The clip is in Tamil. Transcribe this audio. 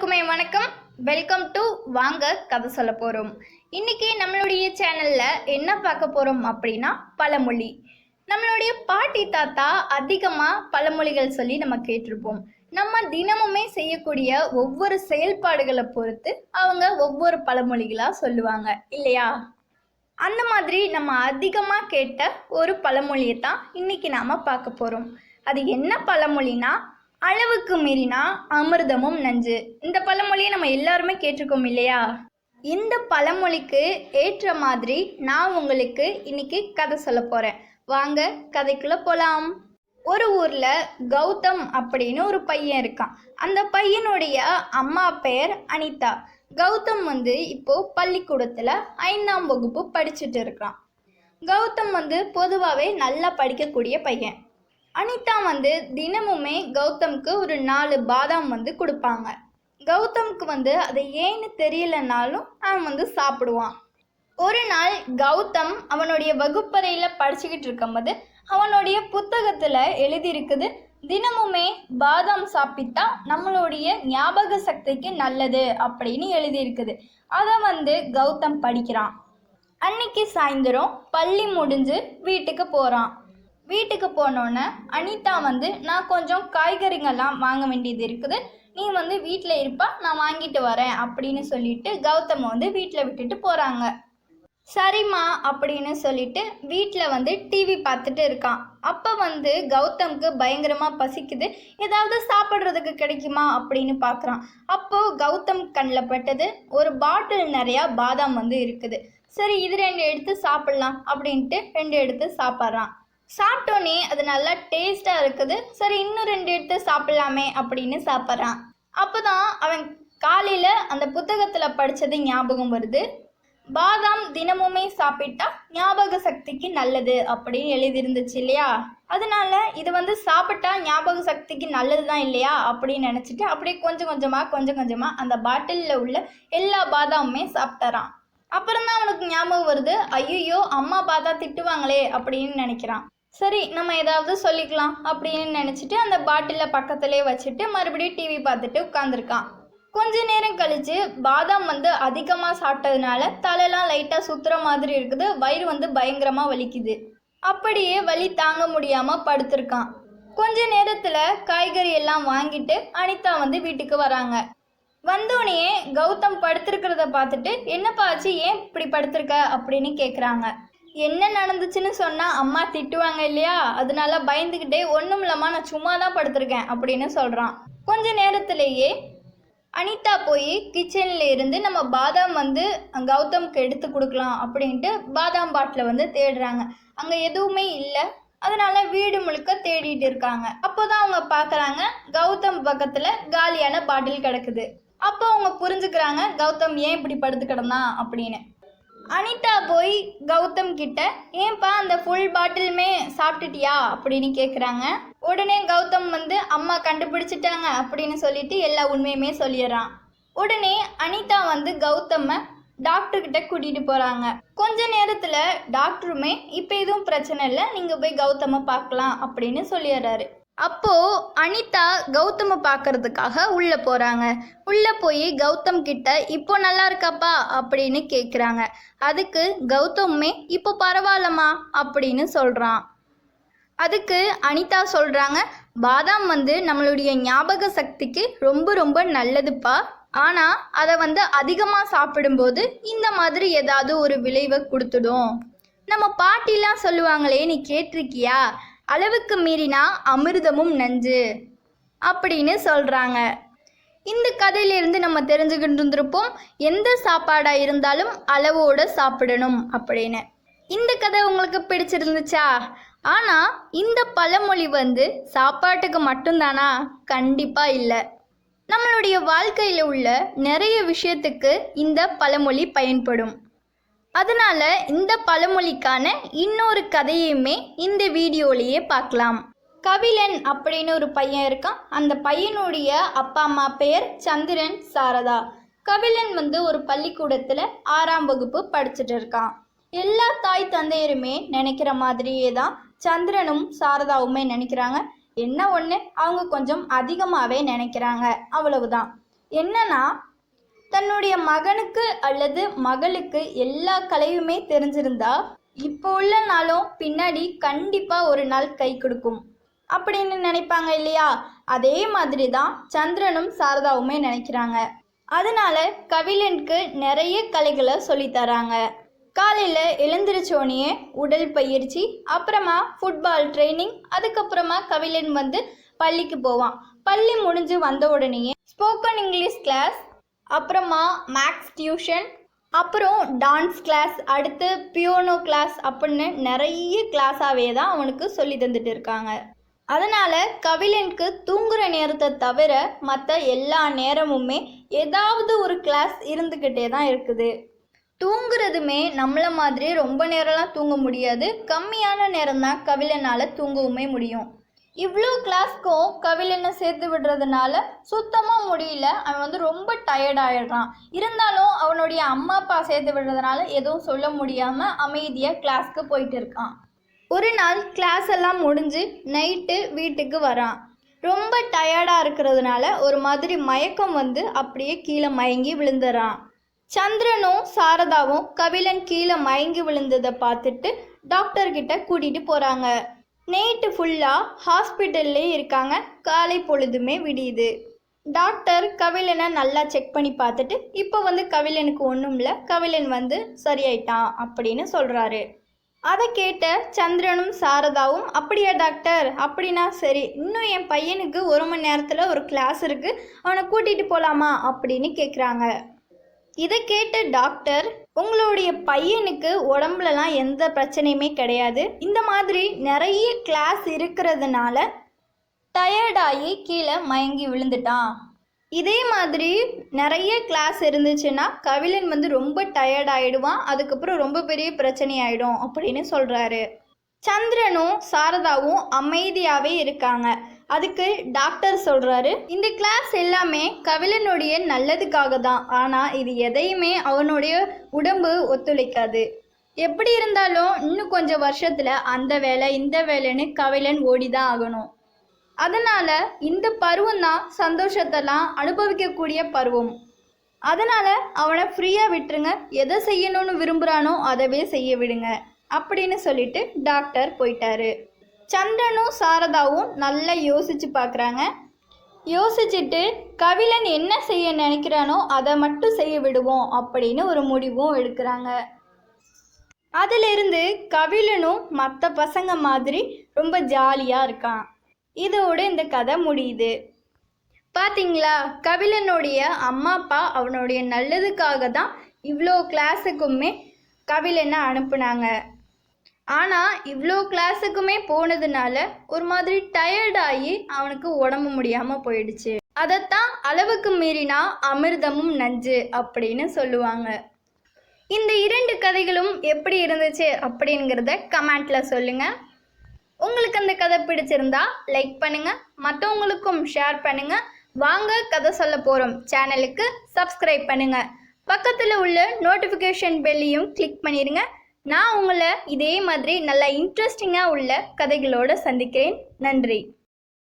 எல்லாருக்குமே வணக்கம். வெல்கம் டு வாங்க கதை சொல்ல போகிறோம் இன்னைக்கு நம்மளுடைய சேனலில் என்ன பார்க்க போகிறோம் அப்படின்னா பழமொழி. நம்மளுடைய பாட்டி தாத்தா அதிகமாக பழமொழிகள் சொல்லி நம்ம கேட்டிருப்போம். நம்ம தினமுமே செய்யக்கூடிய ஒவ்வொரு செயல்பாடுகளை பொறுத்து அவங்க ஒவ்வொரு பழமொழிகளாக சொல்லுவாங்க. இல்லையா? அந்த மாதிரி நம்ம அதிகமாக கேட்ட ஒரு பழமொழியை தான் இன்னைக்கு நாம் பார்க்க போகிறோம் அது என்ன பழமொழினா அளவுக்கு மீறினா அமிர்தமும் நஞ்சு. இந்த பழமொழியை நம்ம எல்லாருமே கேட்டிருக்கோம் இல்லையா? இந்த பழமொழிக்கு ஏற்ற மாதிரி நான் உங்களுக்கு இன்னைக்கு கதை சொல்ல போகிறேன் வாங்க கதைக்குள்ளே போகலாம் ஒரு ஊரில் கௌதம் அப்படின்னு ஒரு பையன் இருக்கான். அந்த பையனுடைய அம்மா பெயர் அனிதா. கௌதம் வந்து இப்போ பள்ளிக்கூடத்தில் ஐந்தாம் வகுப்பு படிச்சுட்டு இருக்கான். கௌதம் வந்து பொதுவாகவே நல்லா படிக்கக்கூடிய பையன். அனிதா வந்து தினமுமே கௌதம்க்கு ஒரு நாலு பாதாம் வந்து கொடுப்பாங்க. கௌதம்க்கு வந்து அது ஏன்னு தெரியலனாலும் அவன் வந்து சாப்பிடுவான். ஒரு நாள் கௌதம் அவனுடைய வகுப்பறையில் படிச்சுக்கிட்டு இருக்கும்போது அவனுடைய புத்தகத்தில் எழுதியிருக்குது தினமுமே பாதாம் சாப்பிட்டா நம்மளுடைய ஞாபக சக்திக்கு நல்லது அப்படின்னு எழுதியிருக்குது. அதை வந்து கௌதம் படிக்கிறான். அன்னைக்கு சாயந்தரம் பள்ளி முடிஞ்சு வீட்டுக்கு போகிறான் வீட்டுக்கு போனோன்னே அனிதா வந்து நான் கொஞ்சம் காய்கறிங்கெல்லாம் வாங்க வேண்டியது இருக்குது. நீ வந்து வீட்டில் இருப்பா நான் வாங்கிட்டு வரேன் அப்படின்னு சொல்லிட்டு கௌதம் வந்து வீட்டில் விட்டுட்டு போகிறாங்க சரிம்மா அப்படின்னு சொல்லிட்டு வீட்டில் வந்து டிவி பார்த்துட்டு இருக்கான். அப்போ வந்து கௌதம்க்கு பயங்கரமாக பசிக்குது. ஏதாவது சாப்பிட்றதுக்கு கிடைக்குமா? அப்படின்னு பார்க்குறான். அப்போது கௌதம் கண்ணில் பட்டது ஒரு பாட்டில் நிறையா பாதாம் வந்து இருக்குது. சரி இது ரெண்டு எடுத்து சாப்பிட்லாம் அப்படின்ட்டு ரெண்டு எடுத்து சாப்பிட்றான். சாப்பிட்டோன்னே அது நல்லா டேஸ்ட்டாக இருக்குது. சரி இன்னும் ரெண்டு எடுத்து சாப்பிட்லாமே அப்படின்னு சாப்பிட்றான். அப்போ தான் அவன் காலையில் அந்த புத்தகத்தில் படித்தது ஞாபகம் வருது. பாதாம் தினமுமே சாப்பிட்டா ஞாபக சக்திக்கு நல்லது அப்படின்னு எழுதியிருந்துச்சு இல்லையா? அதனால இது வந்து சாப்பிட்டா ஞாபக சக்திக்கு நல்லது தான் இல்லையா அப்படின்னு நினச்சிட்டு அப்படியே கொஞ்சம் கொஞ்சமாக கொஞ்சம் கொஞ்சமாக அந்த பாட்டிலில் உள்ள எல்லா பாதாமுமே சாப்பிட்டாரான் அப்புறம் தான் அவனுக்கு ஞாபகம் வருது ஐயோ அம்மா பார்த்தா திட்டுவாங்களே அப்படின்னு நினைக்கிறான். சரி நம்ம ஏதாவது சொல்லிக்கலாம் அப்படின்னு நினச்சிட்டு அந்த பாட்டிலை பக்கத்துலேயே வச்சுட்டு மறுபடியும் டிவி பார்த்துட்டு உட்காந்துருக்கான் கொஞ்ச நேரம் கழிச்சு பாதாம் வந்து அதிகமாக சாப்பிட்டதுனால தலையெல்லாம் லைட்டாக சுத்துற மாதிரி இருக்குது வயிறு வந்து பயங்கரமாக வலிக்குது. அப்படியே வலி தாங்க முடியாமல் படுத்திருக்கான். கொஞ்ச நேரத்தில் காய்கறி எல்லாம் வாங்கிட்டு அனிதா வந்து வீட்டுக்கு வராங்க. வந்தோடனே கௌதம் படுத்திருக்கிறத பார்த்துட்டு என்னப்பா ஆச்சு ஏன் இப்படி படுத்திருக்க? அப்படின்னு கேட்குறாங்க என்ன நடந்துச்சுன்னு சொன்னால் அம்மா திட்டுவாங்க இல்லையா? அதனால பயந்துக்கிட்டே ஒன்றும் இல்லாமல் நான் சும்மா தான் படுத்திருக்கேன் அப்படின்னு சொல்கிறான் கொஞ்ச நேரத்திலேயே அனிதா போய் கிச்சனில் இருந்து நம்ம பாதாம் வந்து கௌதம்க்கு எடுத்து கொடுக்கலாம் அப்படின்ட்டு பாதாம் பாட்டில் வந்து தேடுறாங்க. அங்கே எதுவுமே இல்லை. அதனால வீடு முழுக்க தேடிட்டு இருக்காங்க. அப்போதான் அவங்க பார்க்குறாங்க கௌதம் பக்கத்தில் காலியான பாட்டில் கிடக்குது. அப்போ அவங்க புரிஞ்சுக்கிறாங்க கௌதம் ஏன் இப்படி படுத்து கிடந்தான்? அப்படின்னு. அனிதா போய் கௌதம் கிட்ட ஏன்பா அந்த ஃபுல் பாட்டிலுமே சாப்பிட்டுட்டியா? அப்படின்னு கேட்குறாங்க உடனே கௌதம் வந்து அம்மா கண்டுபிடிச்சிட்டாங்க அப்படின்னு சொல்லிட்டு எல்லா உண்மையுமே சொல்லிடுறான். உடனே அனிதா வந்து கௌதம டாக்டர்கிட்ட கூட்டிகிட்டு போகிறாங்க கொஞ்ச நேரத்தில் டாக்டருமே இப்போ எதுவும் பிரச்சனை இல்லை நீங்கள் போய் கௌதமை பார்க்கலாம் அப்படின்னு சொல்லிடுறாரு. அப்போ அனிதா கௌதம பார்க்கறதுக்காக உள்ள போறாங்க. உள்ள போய் கௌதம் கிட்ட இப்போ நல்லா இருக்காப்பா? அப்படின்னு கேக்குறாங்க. அதுக்கு கௌதமுமே இப்போ பரவாயில்லம்மா அப்படின்னு சொல்றான். அதுக்கு அனிதா சொல்றாங்க பாதாம் வந்து நம்மளுடைய ஞாபக சக்திக்கு ரொம்ப ரொம்ப நல்லதுப்பா. ஆனால் அதை வந்து அதிகமாக சாப்பிடும்போது இந்த மாதிரி ஏதாவது ஒரு விளைவை கொடுத்துடும். நம்ம பாட்டிலாம் சொல்லுவாங்களே நீ கேட்டிருக்கியா? அளவுக்கு மீறினா அமிர்தமும் நஞ்சு அப்படின்னு சொல்கிறாங்க இந்த கதையிலிருந்து நம்ம தெரிஞ்சுக்கிட்டு இருந்திருப்போம் எந்த சாப்பாடாக இருந்தாலும் அளவோடு சாப்பிடணும் அப்படின்னு. இந்த கதை உங்களுக்கு பிடிச்சிருந்துச்சா? ஆனால் இந்த பழமொழி வந்து சாப்பாட்டுக்கு மட்டும்தானா? கண்டிப்பாக இல்லை. நம்மளுடைய வாழ்க்கையில் உள்ள நிறைய விஷயத்துக்கு இந்த பழமொழி பயன்படும். அதனால இந்த பழமொழிக்கான இன்னொரு கதையுமே இந்த வீடியோலேயே பார்க்கலாம். கபிலன் அப்படின்னு ஒரு பையன் இருக்கான். அந்த பையனுடைய அப்பா அம்மா பெயர் சந்திரன் சாரதா. கபிலன் வந்து ஒரு பள்ளிக்கூடத்தில் ஆறாம் வகுப்பு படிச்சுட்டு இருக்கான். எல்லா தாய் தந்தையருமே நினைக்கிற மாதிரியே தான் சந்திரனும் சாரதாவுமே நினைக்கிறாங்க. என்ன ஒன்று அவங்க கொஞ்சம் அதிகமாகவே நினைக்கிறாங்க. அவ்வளவுதான். என்னன்னா தன்னுடைய மகனுக்கு அல்லது மகளுக்கு எல்லா கலையுமே தெரிஞ்சிருந்தா இப்போ உள்ள நாளும் பின்னாடி கண்டிப்பாக ஒரு நாள் கை கொடுக்கும். அப்படின்னு நினைப்பாங்க இல்லையா? அதே மாதிரி தான் சந்திரனும் சாரதாவுமே நினைக்கிறாங்க. அதனால கவிழனுக்கு நிறைய கலைகளை சொல்லித் தராங்க. காலையில் எழுந்திரிச்சோனையே உடல் பயிற்சி அப்புறமா ஃபுட்பால் ட்ரைனிங் அதுக்கப்புறமா கவிழன் வந்து பள்ளிக்கு போவான். பள்ளி முடிஞ்சு வந்த உடனேயே ஸ்போக்கன் இங்கிலீஷ் கிளாஸ் அப்புறமா மேக்ஸ் டியூஷன் அப்புறம் டான்ஸ் கிளாஸ் அடுத்து பியோனோ கிளாஸ் அப்படின்னு நிறைய கிளாஸாகவே தான் அவனுக்கு சொல்லி தந்துட்டு இருக்காங்க. அதனால் கவிலனுக்கு தூங்குகிற நேரத்தை தவிர மற்ற எல்லா நேரமுமே ஏதாவது ஒரு கிளாஸ் இருந்துக்கிட்டே தான் இருக்குது. தூங்குறதுமே நம்மளை மாதிரி ரொம்ப நேரம்லாம் தூங்க முடியாது. கம்மியான நேரம் தான் கவிழனால் தூங்கவுமே முடியும். இவ்வளோ கிளாஸ்க்கும் கவிழனை சேர்த்து விடுறதுனால சுத்தமாக முடியல. அவன் வந்து ரொம்ப டயர்ட் ஆயிடுறான். இருந்தாலும் அவனுடைய அம்மா அப்பா சேர்த்து விடுறதுனால எதுவும் சொல்ல முடியாமல் அமைதியாக கிளாஸ்க்கு போயிட்டு இருக்கான். ஒரு நாள் கிளாஸ் எல்லாம் முடிஞ்சு நைட்டு வீட்டுக்கு வரான். ரொம்ப டயர்டாக இருக்கிறதுனால ஒரு மாதிரி மயக்கம் வந்து அப்படியே கீழே மயங்கி விழுந்துறான். சந்திரனும் சாரதாவும் கவிழன் கீழே மயங்கி விழுந்ததை பார்த்துட்டு டாக்டர்கிட்ட கூட்டிகிட்டு போகிறாங்க நைட்டு ஃபுல்லாக ஹாஸ்பிட்டல்லே இருக்காங்க. காலை பொழுதுமே விடியுது. டாக்டர் கவிழனை நல்லா செக் பண்ணி பார்த்துட்டு இப்போ வந்து கவிழனுக்கு ஒன்றும் இல்லை கவிழன் வந்து சரியாயிட்டான் அப்படின்னு சொல்கிறாரு அதை கேட்ட சந்திரனும் சாரதாவும் அப்படியா டாக்டர் அப்படின்னா சரி இன்னும் என் பையனுக்கு ஒரு மணி நேரத்தில் ஒரு கிளாஸ் இருக்குது அவனை கூட்டிகிட்டு போகலாமா அப்படின்னு கேட்குறாங்க இதை கேட்ட டாக்டர் உங்களுடைய பையனுக்கு உடம்புலலாம் எந்த பிரச்சனையுமே கிடையாது. இந்த மாதிரி நிறைய கிளாஸ் இருக்கிறதுனால டயர்டாகி கீழே மயங்கி விழுந்துட்டான். இதே மாதிரி நிறைய கிளாஸ் இருந்துச்சுன்னா கவிழன் வந்து ரொம்ப டயர்டாயிடுவான். அதுக்கப்புறம் ரொம்ப பெரிய பிரச்சனை ஆயிடும் அப்படின்னு சொல்கிறாரு சந்திரனும் சாரதாவும் அமைதியாகவே இருக்காங்க. அதுக்கு டாக்டர் சொல்கிறாரு இந்த கிளாஸ் எல்லாமே கவிழனுடைய நல்லதுக்காக தான் ஆனால் இது எதையுமே அவனுடைய உடம்பு ஒத்துழைக்காது. எப்படி இருந்தாலும் இன்னும் கொஞ்சம் வருஷத்தில் அந்த வேலை இந்த வேலைன்னு கவிழன் ஓடி தான் ஆகணும். அதனால் இந்த பருவம் தான் சந்தோஷத்தெல்லாம் அனுபவிக்கக்கூடிய பருவம். அதனால் அவனை ஃப்ரீயாக விட்டுருங்க. எதை செய்யணும்னு விரும்புகிறானோ அதவே செய்ய விடுங்க. அப்படின்னு சொல்லிட்டு டாக்டர் போயிட்டாரு. சந்திரனும் சாரதாவும் நல்லா யோசிச்சு பார்க்குறாங்க யோசிச்சுட்டு கவிழன் என்ன செய்ய நினைக்கிறானோ அதை மட்டும் செய்ய விடுவோம் அப்படின்னு ஒரு முடிவும் எடுக்கிறாங்க. அதிலிருந்து கவிழனும் மற்ற பசங்க மாதிரி ரொம்ப ஜாலியாக இருக்கான். இதோடு இந்த கதை முடியுது. பார்த்தீங்களா கவிழனுடைய அம்மா அப்பா அவனுடைய நல்லதுக்காக தான் இவ்வளோ கிளாஸுக்குமே கவிழனை அனுப்புனாங்க. ஆனால் இவ்வளோ கிளாஸுக்குமே போனதுனால ஒரு மாதிரி டயர்டாகி அவனுக்கு உடம்பு முடியாமல் போயிடுச்சு. அதைத்தான் அளவுக்கு மீறினா அமிர்தமும் நஞ்சு அப்படின்னு சொல்லுவாங்க. இந்த இரண்டு கதைகளும் எப்படி இருந்துச்சு அப்படிங்கிறத கமெண்ட்ல சொல்லுங்க. உங்களுக்கு அந்த கதை பிடிச்சிருந்தா லைக் பண்ணுங்க. மற்றவங்களுக்கும் ஷேர் பண்ணுங்க. வாங்க கதை சொல்ல போகிறோம் சேனலுக்கு சப்ஸ்கிரைப் பண்ணுங்க. பக்கத்தில் உள்ள நோட்டிஃபிகேஷன் பெல்லையும் கிளிக் பண்ணிடுங்க நான் உங்களை இதே மாதிரி நல்லா இன்ட்ரெஸ்டிங்காக உள்ள கதைகளோடு சந்திக்கிறேன். நன்றி.